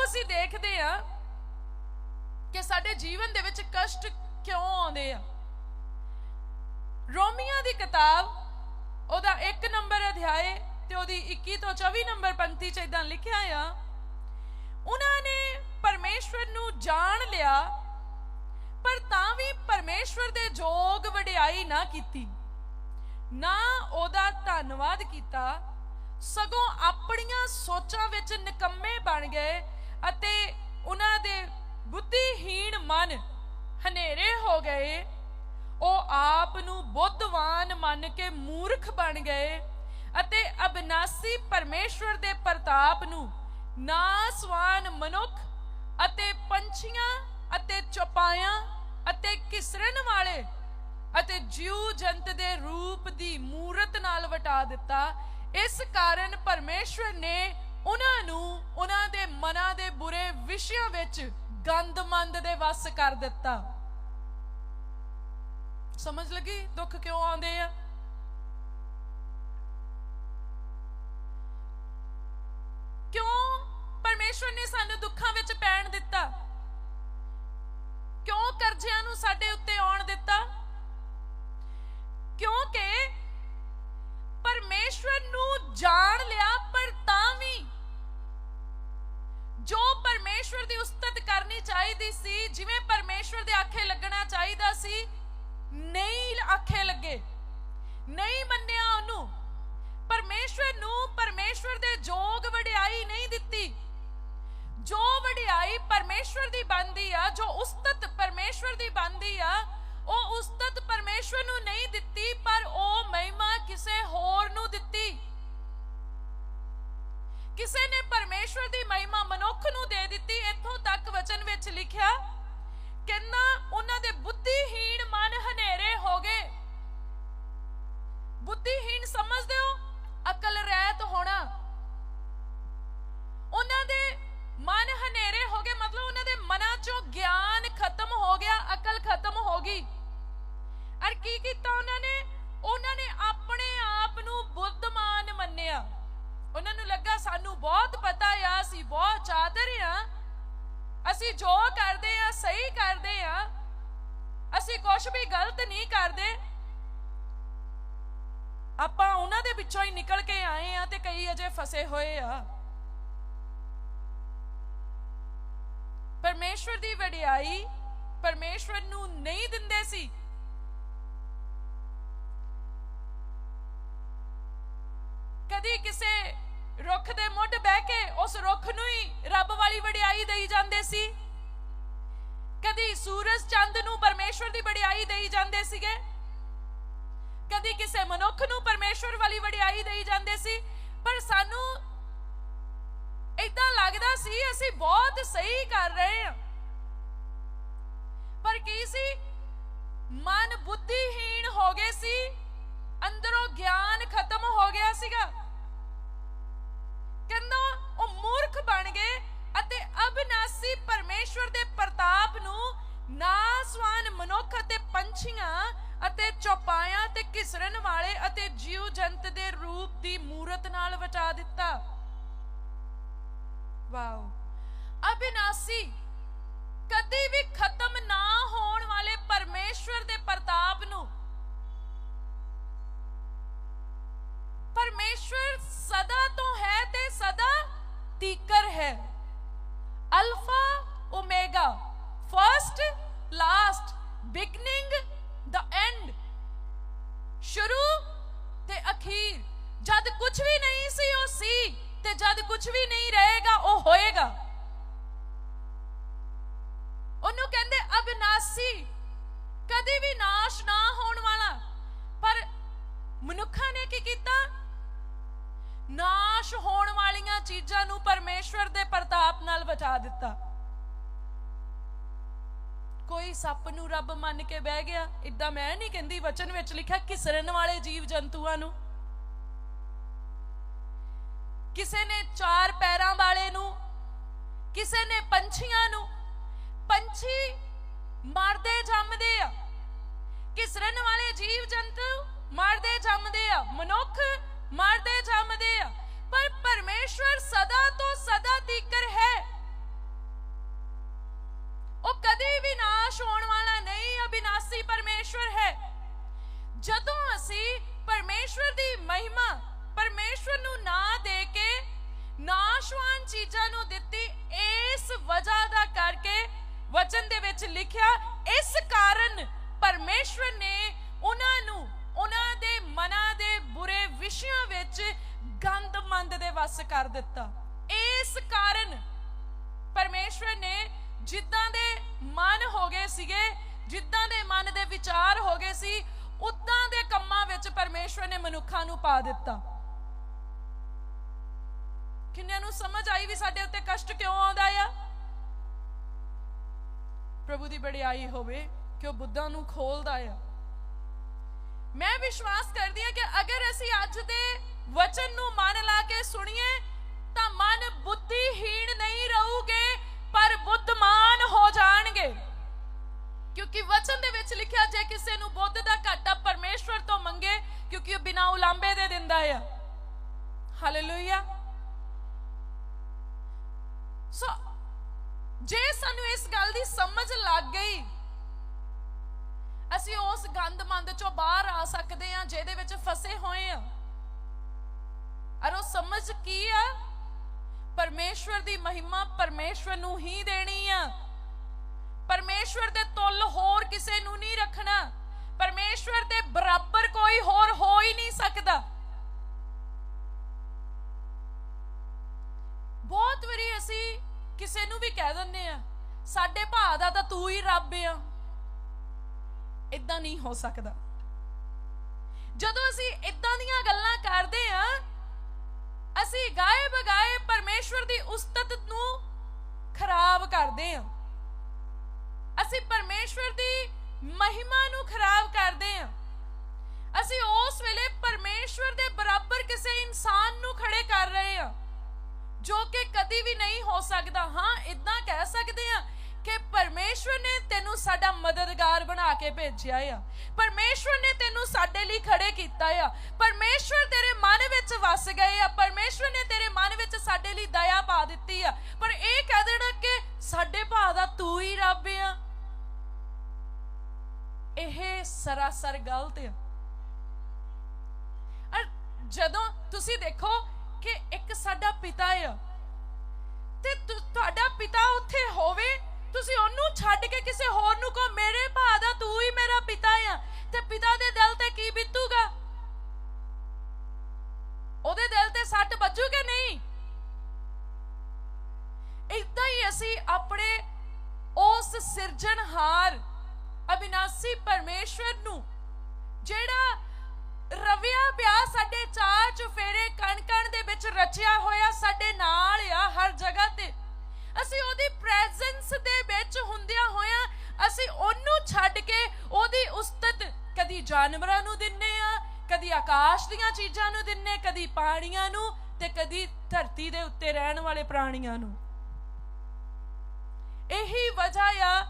ਆਓ ਅਸੀਂ ਦੇਖਦੇ ਆ ਕਿ ਸਾਡੇ ਜੀਵਨ ਦੇ ਵਿੱਚ ਕਸ਼ਟ ਕਿਉਂ ਆਉਂਦੇ ਆ। ਰੋਮੀਆਂ ਦੀ ਕਿਤਾਬ, ਉਹਦਾ 1 ਨੰਬਰ ਅਧਿਆਏ ਤੇ ਉਹਦੀ 21 ਤੋਂ 24 ਨੰਬਰ ਪੰਕਤੀ ਚ ਇਦਾਂ ਲਿਖਿਆ ਆ, ਉਹਨਾਂ ਨੇ ਪਰਮੇਸ਼ਵਰ ਨੂੰ ਜਾਣ ਲਿਆ, ਪਰ ਤਾਂ ਵੀ ਪਰਮੇਸ਼ਵਰ ਦੇ ਜੋਗ ਵਡਿਆਈ ਨਾ ਕੀਤੀ, ਨਾ ਉਹਦਾ ਧੰਨਵਾਦ ਕੀਤਾ, ਸਗੋਂ ਆਪਣੀਆਂ ਸੋਚਾਂ ਵਿੱਚ ਨਿਕੰਮੇ ਬਣ ਗਏ ਅਤੇ ਉਹਨਾਂ ਦੇ ਬੁੱਧੀਹੀਣ ਮਨ ਹਨੇਰੇ ਹੋ ਗਏ। ਉਹ ਆਪ ਨੂੰ ਬੁੱਧਵਾਨ ਮੰਨ ਕੇ ਮੂਰਖ ਬਣ ਗਏ ਅਤੇ ਅਬਨਾਸੀ ਪਰਮੇਸ਼ਵਰ ਦੇ ਪ੍ਰਤਾਪ ਨੂੰ ਨਾਸਵਾਨ ਮਨੁੱਖ ਅਤੇ ਪੰਛੀਆਂ ਅਤੇ ਚੌਪਾਇਆਂ ਅਤੇ ਕਿਸਰਨ ਵਾਲੇ ਅਤੇ ਜੀਵ ਜੰਤ ਦੇ ਰੂਪ ਦੀ ਮੂਰਤ ਨਾਲ ਵਟਾ ਦਿੱਤਾ। ਇਸ ਕਾਰਨ ਪਰਮੇਸ਼ਵਰ ਨੇ ਉਹਨਾਂ ਨੂੰ, ਉਹਨਾਂ ਦੇ ਮਨਾਂ ਦੇ ਬੁਰੇ ਵਿਸ਼ਿਆਂ ਵਿੱਚ ਗੰਦਮੰਦ ਦੇ ਵਸ ਕਰ ਦਿੱਤਾ। ਸਮਝ ਲੱਗੀ? ਦੁੱਖ ਕਿਉਂ ਆਉਂਦੇ ਆ? ਕਿਉਂ ਪਰਮੇਸ਼ਵਰ ਨੇ ਸਾਨੂੰ ਦੁੱਖਾਂ ਵਿੱਚ ਪੈਣ ਦਿੱਤਾ? ਕਿਉਂ ਕਰਜ਼ਿਆਂ ਨੂੰ ਸਾਡੇ ਉੱਤੇ ਆਉਣ ਦਿੱਤਾ? ਕਿਉਂਕਿ ਪਰਮੇਸ਼ਵਰ ਨੂੰ ਜਾਣ ਲਿਆ ਪਰ ਤਾਂ ਵੀ ਜੋ ਪਰਮੇਸ਼ਵਰ ਦੀ ਉਸਤਤ ਕਰਨੀ ਚਾਹੀਦੀ ਸੀ, ਜਿਵੇਂ ਪਰਮੇਸ਼ਵਰ ਦੇ ਆਖੇ ਲੱਗਣਾ ਚਾਹੀਦਾ ਸੀ, ਨਹੀਂ ਆਖੇ ਲੱਗੇ, ਨਹੀਂ ਮੰਨਿਆ ਉਹਨੂੰ। ਪਰਮੇਸ਼ਵਰ ਨੂੰ ਪਰਮੇਸ਼ਵਰ ਦੇ ਕੁਝ ਵੀ ਗਲਤ ਨਹੀਂ ਕਰਦੇ। ਆਪਾਂ ਉਹਨਾਂ ਦੇ ਵਿੱਚੋਂ ਹੀ ਨਿਕਲ ਕੇ ਆਏ ਆ ਤੇ ਕਈ ਅਜੇ ਫਸੇ ਹੋਏ ਆ। ਪਰਮੇਸ਼ਵਰ ਦੀ ਵਡਿਆਈ ਪਰਮੇਸ਼ਵਰ ਨੂੰ ਨਹੀਂ ਦਿੰਦੇ ਸੀ। ਵਾਲੀ ਵਡਿਆਈ ਦੇਈ ਜਾਂਦੇ ਸੀ, ਪਰ ਸਾਨੂੰ ਇਦਾਂ ਲੱਗਦਾ ਸੀ, ਅਸੀਂ ਬਹੁਤ ਸਹੀ ਕਰ ਰਹੇ ਹਾਂ। ਪਰ ਕੀ ਸੀ? ਮਨ ਬੁੱਧੀਹੀਣ ਹੋ ਗਏ ਸੀ, ਅੰਦਰੋਂ ਗਿਆਨ ਖਤਮ ਹੋ ਗਿਆ ਅਬਿਨਾਸੀ ਕਦੀ ਵੀ ਖਤਮ ਨਾ ਹੋਣ ਵਾਲੇ ਪਰਮੇਸ਼ਵਰ ਦੇ ਪ੍ਰਤਾਪ ਨੂੰ। ਪਰਮੇਸ਼ਵਰ ਸਦਾ ਤੋਂ ਹੈ ਤੇ ਸਦਾ ਤੀਕਰ ਹੈ। Alpha, omega, first, last, beginning, the end, ਸ਼ੁਰੂ ਤੇ ਅਖੀਰ। ਜਦ ਕੁਝ ਵੀ ਨਹੀਂ ਸੀ, ਉਹ ਸੀ ਤੇ ਜਦ ਕੁਝ ਵੀ ਨਹੀਂ ਰਹੇਗਾ, ਉਹ ਹੋਏਗਾ ਉਹਨੂੰ ਕਹਿੰਦੇ ਅਬਿਨਾਸੀ ਕਦੀ ਵੀ ਨਾਸ਼ ਨਾ ਹੋਣ ਵਾਲਾ। ਪਰ ਮਨੁੱਖਾਂ ਨੇ ਕੀ ਕੀਤਾ? ਨਾਸ਼ ਹੋਣ ਵਾਲੀਆਂ ਚੀਜ਼ਾਂ ਨੂੰ ਪਰਮੇਸ਼ਵਰ ਦੇ ਪ੍ਰਤਾਪ ਨਾਲ ਬਚਾ ਦਿੱਤਾ। ਕੋਈ ਸੱਪ ਨੂੰ ਰੱਬ ਮੰਨ ਕੇ ਬਹਿ ਗਿਆ ਇਦਾਂ ਮੈਂ ਨਹੀਂ ਕਹਿੰਦੀ, ਵਚਨ ਵਿੱਚ ਲਿਖਿਆ ਕਿਸਰਨ ਵਾਲੇ ਜੀਵ ਜੰਤੂਆਂ ਨੂੰ। ਕਿਸੇ ਨੇ ਚਾਰ ਪੈਰਾਂ ਵਾਲੇ ਨੂੰ, ਕਿਸੇ ਨੇ ਪੰਛੀਆਂ ਨੂੰ, ਪੰਛੀ ਮਰਦੇ ਜੰਮਦੇ ਆ। ਕਿਸਰਨ ਵਾਲੇ ਜੀਵ ਜੰਤੂ ਮਰਦੇ ਜੰਮਦੇ ਆ। ਮਨੁੱਖ ਮਰਦੇ ਜੰਮਦੇ ਆ। ਪਰ ਪਰਮੇਸ਼ਵਰ ਸਦਾ ਤੋਂ ਸਦਾ ਤੀਕਰ ਹੈ। ਪਰਮੇਸ਼ਵਰ ਨੇ ਜਿੱਦਾਂ ਦੇ ਮਨ ਹੋ ਗਏ ਸੀਗੇ, ਜਿੱਦਾਂ ਦੇ ਮਨ ਦੇ ਵਿਚਾਰ ਹੋ ਗਏ ਸੀ, ਉਦਾਂ ਦੇ ਕੰਮਾਂ ਵਿੱਚ ਪਰਮੇਸ਼ਵਰ ਨੇ ਮਨੁੱਖਾਂ ਨੂੰ ਪਾ ਦਿੱਤਾ। ਕਿੰਨਿਆਂ ਨੂੰ ਸਮਝ ਆਈ ਵੀ ਸਾਡੇ ਉੱਤੇ ਕਸ਼ਟ ਕਿਉਂ ਆਉਂਦਾ ਆ? ਪ੍ਰਭੂ ਦੀ ਬੜਾਈ ਹੋਵੇ ਕਿ ਉਹ ਬੁੱਧਾਂ ਨੂੰ ਖੋਲਦਾ ਆ। ਮੈਂ ਵਿਸ਼ਵਾਸ ਕਰਦੀ ਹਾਂ ਕਿ ਅਗਰ ਅਸੀਂ ਅੱਜ ਦੇ ਵਚਨ ਨੂੰ ਮਨ ਲਾ ਕੇ ਸੁਣੀਏ, ਤਾਂ ਮਨ ਬੁੱਧੀਹੀਣ ਨਹੀਂ ਰਹੂਗੇ। ਪਰ ਬੁੱਧਮਾਨ ਹੋ ਜਾਣਗੇ। ਕਿਉਂਕਿ ਵਚਨ ਦੇ ਵਿੱਚ ਲਿਖਿਆ, ਜੇ ਕਿਸੇ ਨੂੰ ਬੁੱਧ ਦਾ ਘਾਟਾ ਪਰਮੇਸ਼ਵਰ ਤੋਂ ਮੰਗੇ, ਕਿਉਂਕਿ ਉਹ ਬਿਨਾਂ ਉਲਾਂਬੇ ਦੇ ਦਿੰਦਾ ਆ। ਹਾਲੇਲੂਇਆ ਸੋ ਜੇ ਸਾਨੂੰ ਇਸ ਗੱਲ ਦੀ ਸਮਝ ਲੱਗ ਗਈ, ਅਸੀਂ ਉਸ ਗੰਦਮੰਦ ਚੋਂ ਬਾਹਰ ਆ ਸਕਦੇ ਹਾਂ, ਜਿਹਦੇ ਵਿੱਚ ਫਸੇ ਹੋਏ ਆ ਅਰ ਉਹ ਸਮਝ ਕੀ ਆ? ਪਰਮੇਸ਼ਵਰ ਦੀ ਮਹਿਮਾ ਪਰਮੇਸ਼ਵਰ ਨੂੰ ਹੀ ਦੇਣੀ ਆ। ਪਰਮੇਸ਼ਵਰ ਦੇ ਤੁੱਲ ਹੋਰ ਕਿਸੇ ਨੂੰ ਨਹੀਂ ਰੱਖਣਾ। ਪਰਮੇਸ਼ਵਰ ਦੇ ਬਰਾਬਰ ਕੋਈ ਹੋਰ ਹੋ ਹੀ ਨਹੀਂ ਸਕਦਾ। ਬਹੁਤ ਵਾਰੀ ਅਸੀਂ ਕਿਸੇ ਨੂੰ ਵੀ ਕਹਿ ਦਿੰਦੇ ਆ, ਸਾਡੇ ਭਾ ਦਾ ਤਾਂ ਤੂੰ ਹੀ ਰੱਬ ਆ। ਇਦਾਂ ਨਹੀਂ ਹੋ ਸਕਦਾ। ਜਦੋਂ ਅਸੀਂ ਇਦਾਂ ਦੀਆਂ ਗੱਲਾਂ ਕਰਦੇ ਆ ਅਸੀਂ ਗਾਏ ਬਗਾਏ ਪਰਮੇਸ਼ਵਰ ਦੀ ਉਸਤਤ ਨੂੰ ਖਰਾਬ ਕਰਦੇ ਹਾਂ। ਅਸੀਂ ਪਰਮੇਸ਼ਵਰ ਦੀ ਮਹਿਮਾ ਨੂੰ ਖਰਾਬ ਕਰਦੇ ਹਾਂ। ਅਸੀਂ ਉਸ ਵੇਲੇ ਪਰਮੇਸ਼ਵਰ ਦੇ ਬਰਾਬਰ ਕਿਸੇ ਇਨਸਾਨ ਨੂੰ ਖੜੇ ਕਰ ਰਹੇ ਹਾਂ, ਜੋ ਕਿ ਕਦੀ ਵੀ ਨਹੀਂ ਹੋ ਸਕਦਾ। ਹਾਂ ਇਦਾਂ ਕਹਿ ਸਕਦੇ ਹਾਂ ਕਿ ਪਰਮੇਸ਼ਵਰ ਨੇ ਤੈਨੂੰ ਸਾਡਾ ਮਦਦਗਾਰ ਬਣਾ ਕੇ ਭੇਜਿਆ ਆ। ਪਰਮੇਸ਼ਵਰ ਨੇ ਤੈਨੂੰ ਸਾਡੇ ਲਈ ਖੜੇ ਕੀਤਾ ਆ। ਪਰਮੇਸ਼ਵਰ ਤੇਰੇ ਮਨ ਵਿੱਚ ਵਸ ਗਏ ਆ। ਪਰਮੇਸ਼ਵਰ ਨੇ ਤੇਰੇ ਮਨ ਵਿੱਚ ਸਾਡੇ ਲਈ ਦਇਆ ਪਾ ਦਿੱਤੀ ਆ। ਪਰ ਇਹ ਕਹਿ ਦੇਣਾ ਕਿ ਸਾਡੇ ਭਾ ਦਾ ਤੂੰ ਹੀ ਰੱਬ ਆ। ਇਹ ਸਰਾਸਰ ਗਲਤ ਆ। ਅਰ ਜਦੋਂ ਤੁਸੀਂ ਦੇਖੋ ਕਿ ਇੱਕ ਸਾਡਾ ਪਿਤਾ ਆ ਤੇ, ਤੁਹਾਡਾ ਪਿਤਾ ਉੱਥੇ ਹੋਵੇ ਤੁਸੀਂ ਉਹਨੂੰ ਛੱਡ ਕੇ ਕਿਸੇ ਹੋਰ ਨੂੰ ਕਹੋ, ਮੇਰੇ ਭਾ ਦਾ ਤੂੰ ਹੀ ਮੇਰਾ ਪਿਤਾ ਆ, ਤੇ ਪਿਤਾ ਦੇ ਦਿਲ ਤੇ ਕੀ ਬੀਤੂਗਾ? ਉਹਦੇ ਦਿਲ ਤੇ ਸੱਟ ਵੱਜੂਗੇ ਨਹੀਂ? ਇਦਾਂ ਹੀ ਅਸੀਂ ਆਪਣੇ ਉਸ ਸਿਰਜਣਹਾਰ ਅਬਿਨਾਸੀ ਪਰਮੇਸ਼ਵਰ ਨੂੰ, ਜਿਹੜਾ ਰਵਿਆ ਪਿਆ ਸਾਡੇ ਚਾਰ ਚੁਫੇਰੇ ਕਣ ਕਣ ਦੇ ਵਿੱਚ ਰਚਿਆ ਹੋਇਆ ਸਾਡੇ ਨਾਲ ਆ, ਹਰ ਆਕਾਸ਼ ਦੀਆਂ ਚੀਜ਼ਾਂ ਨੂੰ ਦਿੰਨੇ, ਕਦੀ ਪਾਣੀਆਂ ਨੂੰ ਤੇ ਕਦੀ ਧਰਤੀ ਦੇ ਉੱਤੇ ਰਹਿਣ ਵਾਲੇ ਪ੍ਰਾਣੀਆਂ ਨੂੰ। ਇਹੀ ਵਜ੍ਹਾ ਆ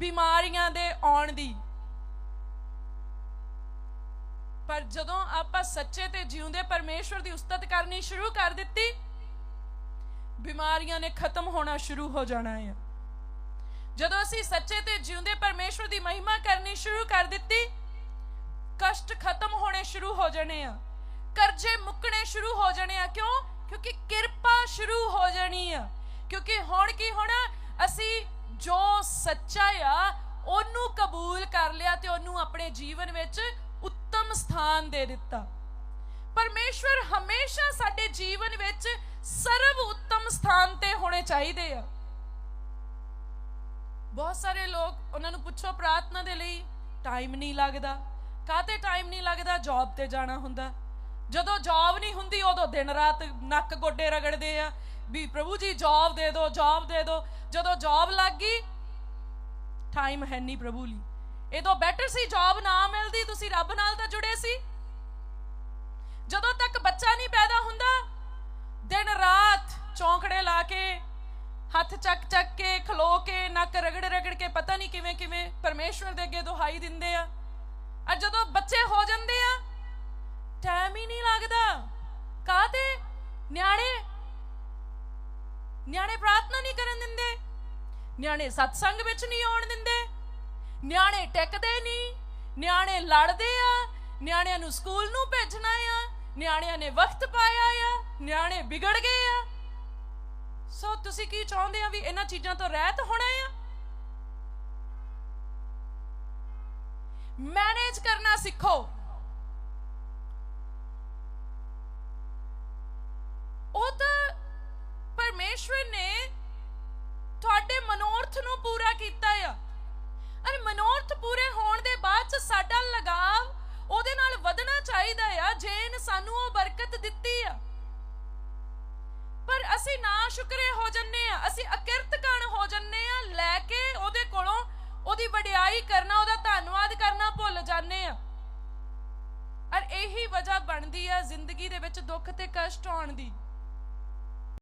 ਬਿਮਾਰੀਆਂ ਦੇ ਆਉਣ ਦੀ। ਪਰ ਜਦੋਂ ਆਪਾਂ ਸੱਚੇ ਤੇ ਜਿਉਂਦੇ ਪਰਮੇਸ਼ਵਰ ਦੀ ਉਸਤਤ ਕਰਨੀ ਸ਼ੁਰੂ ਕਰ ਦਿੱਤੀ, ਬਿਮਾਰੀਆਂ ਨੇ ਖਤਮ ਹੋਣਾ ਸ਼ੁਰੂ ਹੋ ਜਾਣਾ ਹੈ ਜਦੋਂ ਅਸੀਂ ਸੱਚੇ ਤੇ ਜਿਉਂਦੇ ਪਰਮੇਸ਼ਵਰ ਦੀ ਮਹਿਮਾ ਕਰਨੀ ਸ਼ੁਰੂ ਕਰ ਦਿੱਤੀ ਕਸ਼ਟ ਖਤਮ ਹੋਣੇ ਸ਼ੁਰੂ ਹੋ ਜਾਣੇ ਆ। ਕਰਜ਼ੇ ਮੁੱਕਣੇ ਸ਼ੁਰੂ ਹੋ ਜਾਣੇ ਆ। ਕਿਉਂ? ਕਿਉਂਕਿ ਕਿਰਪਾ ਸ਼ੁਰੂ ਹੋ ਜਾਣੀ ਆ। ਕਿਉਂਕਿ ਹੁਣ ਕੀ ਹੋਣਾ? ਅਸੀਂ ਜੋ ਸੱਚਾ ਆ, ਉਹਨੂੰ ਕਬੂਲ ਕਰ ਲਿਆ ਤੇ ਉਹਨੂੰ ਆਪਣੇ ਜੀਵਨ ਵਿੱਚ ਉੱਤਮ ਸਥਾਨ ਦੇ ਦਿੱਤਾ। ਪਰਮੇਸ਼ਵਰ ਹਮੇਸ਼ਾ ਸਾਡੇ ਜੀਵਨ ਵਿੱਚ ਸਰਵ ਉੱਤਮ ਸਥਾਨ ਤੇ ਹੋਣੇ ਚਾਹੀਦੇ ਆ। ਬਹੁਤ ਸਾਰੇ ਲੋਕ ਉਹਨਾਂ ਨੂੰ ਪੁੱਛੋ, ਪ੍ਰਾਰਥਨਾ ਦੇ ਲਈ ਟਾਈਮ ਨਹੀਂ ਲੱਗਦਾ। ਕਾਤੇ ਟਾਈਮ ਨਹੀਂ ਲੱਗਦਾ? ਜੌਬ ਤੇ ਜਾਣਾ ਹੁੰਦਾ। ਜਦੋਂ ਜੌਬ ਨਹੀਂ ਹੁੰਦੀ, ਉਦੋਂ ਦਿਨ ਰਾਤ ਨੱਕ ਗੋਡੇ ਰਗੜਦੇ ਆ। ਵੀ ਪ੍ਰਭੂ ਜੀ ਜੌਬ ਦੇ ਦਿਓ ਜੌਬ ਦੇ ਦਿਓ ਜਦੋਂ ਜੌਬ ਲੱਗ ਗਈ ਟਾਈਮ ਹੈ ਨਹੀਂ ਪ੍ਰਭੂ ਲਈ। ਇਹਦੋਂ ਬੈਟਰ ਸੀ ਜੌਬ ਨਾ ਮਿਲਦੀ, ਤੁਸੀਂ ਰੱਬ ਨਾਲ ਤਾਂ ਜੁੜੇ ਸੀ। ਜਦੋਂ ਤੱਕ ਬੱਚਾ ਨਹੀਂ ਪੈਦਾ ਹੁੰਦਾ, ਦਿਨ ਰਾਤ ਚੌਂਕੜੇ ਲਾ ਕੇ, ਹੱਥ ਚੱਕ ਚੱਕ ਕੇ, ਖਲੋ ਕੇ, ਨੱਕ ਰਗੜ ਰਗੜ ਕੇ, ਪਤਾ ਨਹੀਂ ਕਿਵੇਂ ਕਿਵੇਂ ਪਰਮੇਸ਼ਵਰ ਦੇ ਅੱਗੇ ਦੁਹਾਈ ਦਿੰਦੇ ਆ। ਅਰ ਜਦੋਂ ਬੱਚੇ ਹੋ ਜਾਂਦੇ ਆ ਟਾਈਮ ਹੀ ਨਹੀਂ ਲੱਗਦਾ। ਕਾਤੇ ਨਿਆਣੇ ਨਿਆਣੇ ਪ੍ਰਾਰਥਨਾ ਨਹੀਂ ਕਰਨ ਦਿੰਦੇ। ਨਿਆਣੇ ਸਤਸੰਗ ਵਿੱਚ ਨਹੀਂ ਆਉਣ ਦਿੰਦੇ। ਨਿਆਣੇ ਟਿਕਦੇ ਨਹੀਂ। ਨਿਆਣੇ ਲੜਦੇ ਆ। ਨਿਆਣਿਆਂ ਨੂੰ ਸਕੂਲ ਨੂੰ ਭੇਜਣਾ ਆ। ਨਿਆਣਿਆਂ ਨੇ ਵਕਤ ਪਾਇਆ ਆ। ਨਿਆਣੇ ਵਿਗੜ ਗਏ ਆ। ਸੋ ਤੁਸੀਂ ਕੀ ਚਾਹੁੰਦੇ ਆ ਵੀ ਇਹਨਾਂ ਚੀਜ਼ਾਂ ਤੋਂ ਰਹਿਤ ਹੋਣਾ ਆ? ਮੈਨੇਜ ਕਰਨਾ ਸਿੱਖੋ। ਉਹ ਤਾਂ ਪਰਮੇਸ਼ਵਰ ਨੇ ਤੁਹਾਡੇ ਮਨੋਰਥ ਨੂੰ ਪੂਰਾ ਕੀਤਾ ਆ। ਅਰੇ ਮਨੋਰਥ ਪੂਰੇ ਹੋਣ ਦੇ ਬਾਅਦ ਚ ਸਾਡਾ ਲਗਾਵ ਉਹਦੇ ਨਾਲ ਵਧਣਾ ਚਾਹੀਦਾ ਆ, ਜੇ ਇਹਨੇ ਸਾਨੂੰ ਉਹ ਬਰਕਤ ਦਿੱਤੀ ਆ। ਪਰ ਅਸੀਂ ਨਾ ਸ਼ੁਕਰੇ ਹੋ ਜੰਨੇ ਆ, ਅਸੀਂ ਅਕਿਰਤ ਹੋ ਜੰਨੇ ਆ, ਲੈ ਕੇ ਉਹਦੇ ਉਹਦੀ ਵਡਿਆਈ ਕਰਨਾ, ਉਹਦਾ ਧੰਨਵਾਦ ਕਰਨਾ ਭੁੱਲ ਜਾਂਦੇ ਆ। ਔਰ ਇਹੀ ਵਜ੍ਹਾ ਬਣਦੀ ਆ ਜ਼ਿੰਦਗੀ ਦੇ ਵਿੱਚ ਦੁੱਖ ਤੇ ਕਸ਼ਟ ਆਉਣ ਦੀ।